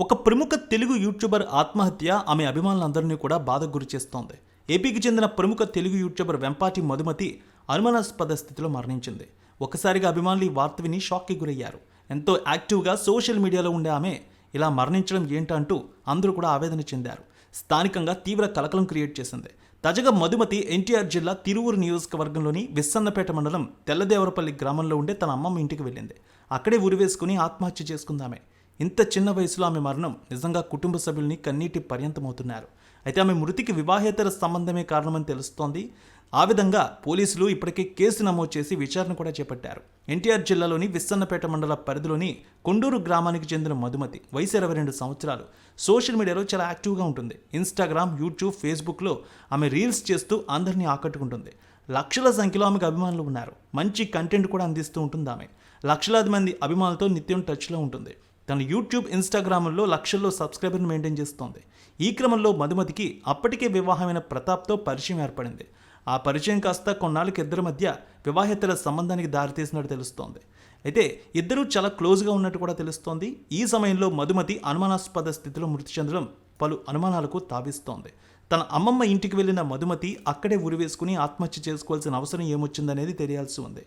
ఒక ప్రముఖ తెలుగు యూట్యూబర్ ఆత్మహత్య ఆమె అభిమానులందరినీ కూడా బాధకు గురి చేస్తోంది. ఏపీకి చెందిన ప్రముఖ తెలుగు యూట్యూబర్ వెంపాటి మధుమతి అనుమానాస్పద స్థితిలో మరణించింది. ఒకసారిగా అభిమానులు ఈ వార్త విని షాక్కి గురయ్యారు. ఎంతో యాక్టివ్గా సోషల్ మీడియాలో ఉండే ఆమె ఇలా మరణించడం ఏంటంటూ అందరూ కూడా ఆవేదన చెందారు. స్థానికంగా తీవ్ర కలకలం క్రియేట్ చేసింది. తాజాగా మధుమతి ఎన్టీఆర్ జిల్లా తిరువురు నియోజకవర్గంలోని విస్సన్నపేట మండలం తెల్లదేవరపల్లి గ్రామంలో ఉండే తన అమ్మమ్మ ఇంటికి వెళ్ళింది. అక్కడే ఉరివేసుకుని ఆత్మహత్య చేసుకుందామే ఇంత చిన్న వయసులో ఆమె మరణం నిజంగా కుటుంబ సభ్యుల్ని కన్నీటి పర్యంతమవుతున్నారు. అయితే ఆమె మృతికి వివాహేతర సంబంధమే కారణమని తెలుస్తోంది. ఆ విధంగా పోలీసులు ఇప్పటికే కేసు నమోదు చేసి విచారణ కూడా చేపట్టారు. ఎన్టీఆర్ జిల్లాలోని విస్సన్నపేట మండల పరిధిలోని కొండూరు గ్రామానికి చెందిన మధుమతి వయసు ఇరవై రెండు సంవత్సరాలు. సోషల్ మీడియాలో చాలా యాక్టివ్గా ఉంటుంది. ఇన్స్టాగ్రామ్ యూట్యూబ్ ఫేస్బుక్లో ఆమె రీల్స్ చేస్తూ అందరినీ ఆకట్టుకుంటుంది. లక్షల సంఖ్యలో ఆమెకు అభిమానులు ఉన్నారు. మంచి కంటెంట్ కూడా అందిస్తూ ఉంటుంది ఆమె లక్షలాది మంది అభిమానులతో నిత్యం టచ్లో ఉంటుంది. తన యూట్యూబ్ ఇన్స్టాగ్రామ్లో లక్షల్లో సబ్స్క్రైబర్ని మెయింటైన్ చేస్తోంది. ఈ క్రమంలో మధుమతికి అప్పటికే వివాహమైన ప్రతాప్తో పరిచయం ఏర్పడింది. ఆ పరిచయం కాస్త కొన్నాళ్ళకి ఇద్దరి మధ్య వివాహేతర సంబంధానికి దారితీసినట్టు తెలుస్తోంది. అయితే ఇద్దరూ చాలా క్లోజ్గా ఉన్నట్టు కూడా తెలుస్తోంది. ఈ సమయంలో మధుమతి అనుమానాస్పద స్థితిలో మృతి చెందడం పలు అనుమానాలకు తావిస్తోంది. తన అమ్మమ్మ ఇంటికి వెళ్ళిన మధుమతి అక్కడే ఉరివేసుకుని ఆత్మహత్య చేసుకోవాల్సిన అవసరం ఏమొచ్చిందనేది తెలియాల్సి ఉంది.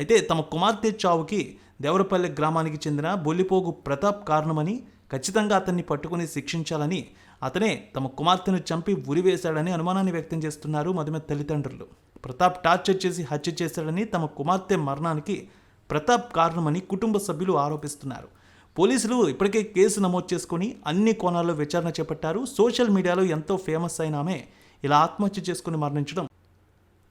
అయితే తమ కుమార్తె చావుకి దేవరపల్లి గ్రామానికి చెందిన బొల్లిపోగు ప్రతాప్ కారణమని ఖచ్చితంగా అతన్ని పట్టుకుని శిక్షించాలని అతనే తమ కుమార్తెను చంపి ఉరివేశాడని అనుమానాన్ని వ్యక్తం చేస్తున్నారు మధుమె తల్లిదండ్రులు. ప్రతాప్ టార్చర్ చేసి హత్య చేశాడని తమ కుమార్తె మరణానికి ప్రతాప్ కారణమని కుటుంబ సభ్యులు ఆరోపిస్తున్నారు. పోలీసులు ఇప్పటికే కేసు నమోదు చేసుకుని అన్ని కోణాల్లో విచారణ చేపట్టారు. సోషల్ మీడియాలో ఎంతో ఫేమస్ అయిన ఆమె ఇలా ఆత్మహత్య చేసుకుని మరణించడం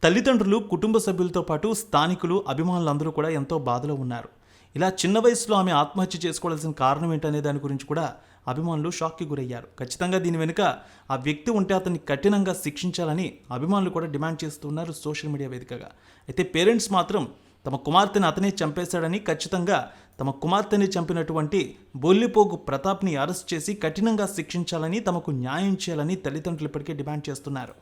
తల్లిదండ్రులు కుటుంబ సభ్యులతో పాటు స్థానికులు అభిమానులందరూ కూడా ఎంతో బాధలో ఉన్నారు. ఇలా చిన్న వయసులో ఆమె ఆత్మహత్య చేసుకోవాల్సిన కారణం ఏంటనే దాని గురించి కూడా అభిమానులు షాక్కి గురయ్యారు. ఖచ్చితంగా దీని వెనుక ఆ వ్యక్తి ఉంటే అతన్ని కఠినంగా శిక్షించాలని అభిమానులు కూడా డిమాండ్ చేస్తున్నారు సోషల్ మీడియా వేదికగా. అయితే పేరెంట్స్ మాత్రం తమ కుమార్తెను అతనే చంపేశాడని ఖచ్చితంగా తమ కుమార్తెని చంపినటువంటి బొల్లిపోగు ప్రతాప్ని అరెస్ట్ చేసి కఠినంగా శిక్షించాలని తమకు న్యాయం చేయాలని తల్లిదండ్రులు ఇప్పటికే డిమాండ్ చేస్తున్నారు.